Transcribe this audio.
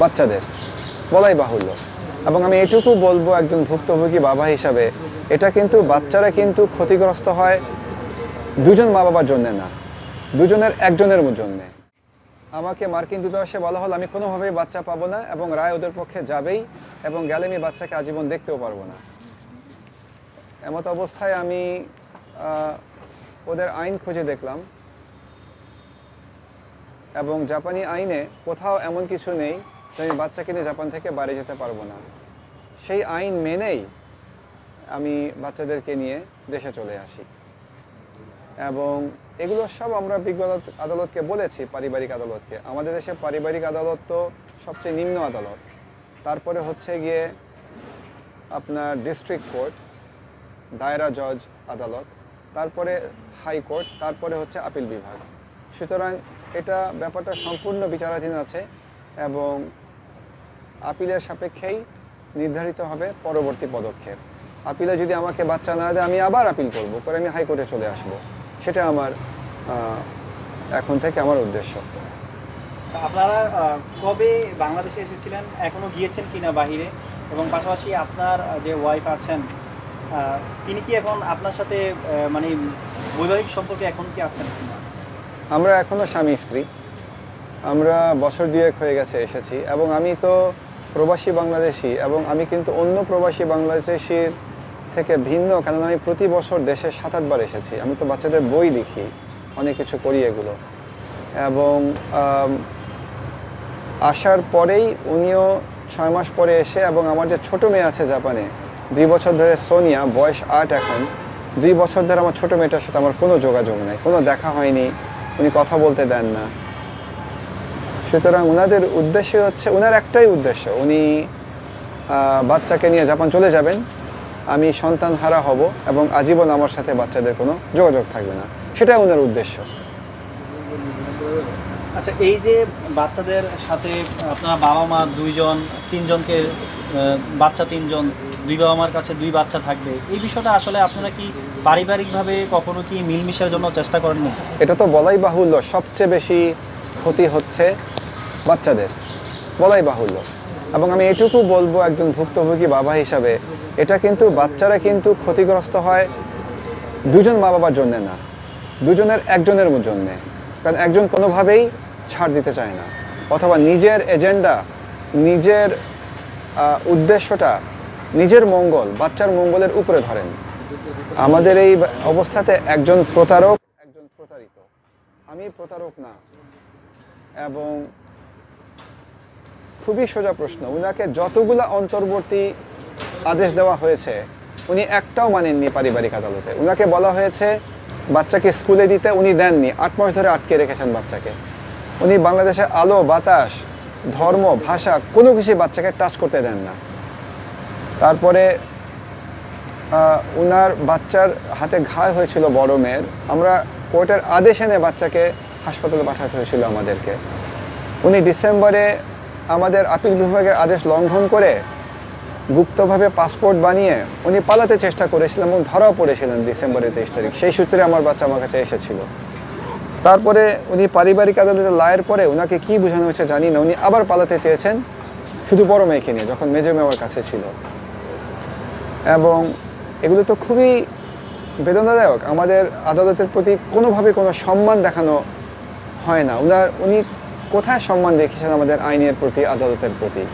বাচ্চাদের, বলাই বাহুল্য। এবং আমি এটুকু বলব একজন ভুক্তভোগী বাবা হিসাবে, এটা কিন্তু বাচ্চারা কিন্তু ক্ষতিগ্রস্ত হয় দুজন মা বাবার জন্যে না, দুজনের একজনের জন্যে। আমাকে মার্কিন দূতাবাসে বলা হলো, আমি কোনোভাবেই বাচ্চা পাবো না এবং রায় ওদের পক্ষে যাবেই এবং গেলে আমি বাচ্চাকে আজীবন দেখতেও পারব না। এমত অবস্থায় আমি ওদের আইন খুঁজে দেখলাম। এবং জাপানি আইনে কোথাও এমন কিছু নেই আমি বাচ্চাকে নিয়ে জাপান থেকে বাড়ি যেতে পারব না। সেই আইন মেনেই আমি বাচ্চাদেরকে নিয়ে দেশে চলে আসি। এবং এগুলো সব আমরা বিজ্ঞ আদালতকে বলেছি, পারিবারিক আদালতকে। আমাদের দেশে পারিবারিক আদালত তো সবচেয়ে নিম্ন আদালত। তারপরে হচ্ছে গিয়ে আপনার ডিস্ট্রিক্ট কোর্ট দায়রা জজ আদালত, তারপরে হাইকোর্ট তারপরে হচ্ছে আপিল বিভাগ। সুতরাং এটা ব্যাপারটা সম্পূর্ণ বিচারাধীন আছে এবং আপিলের সাপেক্ষেই নির্ধারিত হবে পরবর্তী পদক্ষেপ। আপিলে যদি আমাকে বাচ্চা না দেয় আমি আবার আপিল করব করে আমি হাইকোর্টে চলে আসব। সেটা আমার এখন থেকে আমার উদ্দেশ্য। আচ্ছা, আপনারা কবে বাংলাদেশে এসেছিলেন? এখনও গিয়েছেন কিনা বাহিরে? এবং পাশাপাশি আপনার যে ওয়াইফ আছেন তিনি কি এখন আপনার সাথে মানে বৈবাহিক সম্পর্কে এখন কি আছেন আমরা এখনও স্বামী স্ত্রী আমরা বছর দুয়েক হয়ে গেছে এসেছি। এবং আমি তো প্রবাসী বাংলাদেশি এবং আমি কিন্তু অন্য প্রবাসী বাংলাদেশির থেকে ভিন্ন কারণ আমি প্রতি বছর দেশে সাত আটবার এসেছি। আমি তো বাচ্চাদের বই লিখি, অনেক কিছু করি এগুলো। এবং আসার পরেই উনিও ছয় মাস পরে এসে এবং আমার যে ছোট মেয়ে আছে জাপানে, দুই বছর ধরে সোনিয়া, বয়স আট এখন, দুই বছর ধরে আমার ছোট মেয়েটার সাথে আমার কোনো যোগাযোগ নেই, কোনো দেখা হয়নি, উনি কথা বলতে দেন না। সুতরাং ওনাদের উদ্দেশ্য হচ্ছে ওনার একটাই উদ্দেশ্য উনি বাচ্চাকে নিয়ে জাপান চলে যাবেন। আমি সন্তান হারা হব এবং আজীবন আমার সাথে বাচ্চাদের কোনো যোগাযোগ থাকবে না। সেটাই ওনার উদ্দেশ্য। আচ্ছা এই যে বাচ্চাদের সাথে আপনারা বাবা মা দুইজন তিনজনকে বাচ্চা তিনজন দুই বাবা মার কাছে দুই বাচ্চা থাকবে এই বিষয়টা আসলে আপনারা কি পারিবারিকভাবে কখনো কি মিলমিশের জন্য চেষ্টা করেননি? এটা তো বলাই বাহুল্য সবচেয়ে বেশি ক্ষতি হচ্ছে বাচ্চাদের। বলাই বাহুল্য। এবং আমি এটুকু বলব একজন ভুক্তভোগী বাবা হিসাবে, এটা কিন্তু বাচ্চারা কিন্তু ক্ষতিগ্রস্ত হয় দুজন মা বাবার জন্যে না, দুজনের একজনের জন্যে। কারণ একজন কোনোভাবেই ছাড় দিতে চায় না। অথবা নিজের এজেন্ডা, নিজের উদ্দেশ্যটা, নিজের মঙ্গল, বাচ্চার মঙ্গলের উপরে ধরেন। আমাদের এই অবস্থাতে একজন প্রতারক, একজন প্রতারিত। আমি প্রতারক না। এবং খুবই সোজা প্রশ্ন। উনাকে যতগুলা অন্তর্বর্তী আদেশ দেওয়া হয়েছে, উনি একটাও মানেননি পারিবারিক আদালতে। উনাকে বলা হয়েছে, বাচ্চাকে স্কুলে দিতে উনি দেননি, আট মাস ধরে আটকে রেখেছেন বাচ্চাকে। উনি বাংলাদেশে আলো, বাতাস, ধর্ম, ভাষা, কোনো কিছুই বাচ্চাকে টাচ করতে দেন না। তারপরে উনার বাচ্চার হাতে ঘা হয়েছিল বড় মেয়ের। আমরা কোর্টের আদেশ এনে বাচ্চাকে হাসপাতালে পাঠাতে হয়েছিল আমাদেরকে। উনি ডিসেম্বরে আমাদের আপিল বিভাগের আদেশ লঙ্ঘন করে গুপ্তভাবে পাসপোর্ট বানিয়ে উনি পালাতে চেষ্টা করেছিলেন এবং ধরাও পড়েছিলেন ডিসেম্বরের তেইশ তারিখ। সেই সূত্রে আমার বাচ্চা আমার কাছে এসেছিল। তারপরে উনি পারিবারিক আদালতে লায়ের পরে ওনাকে কি বোঝানো হয়েছে জানি না। উনি আবার পালাতে চেয়েছেন শুধু বড় মেয়েকে নিয়ে, যখন মেজো মেয়ে আমার কাছে ছিল। এবং এগুলো তো খুবই বেদনাদায়ক। আমাদের আদালতের প্রতি কোনোভাবে কোনো সম্মান দেখানো হয় না। উনার, উনি কোথায় সম্মান দেখিয়েছেন আমাদের আইনের প্রতি আদালতের প্রতি?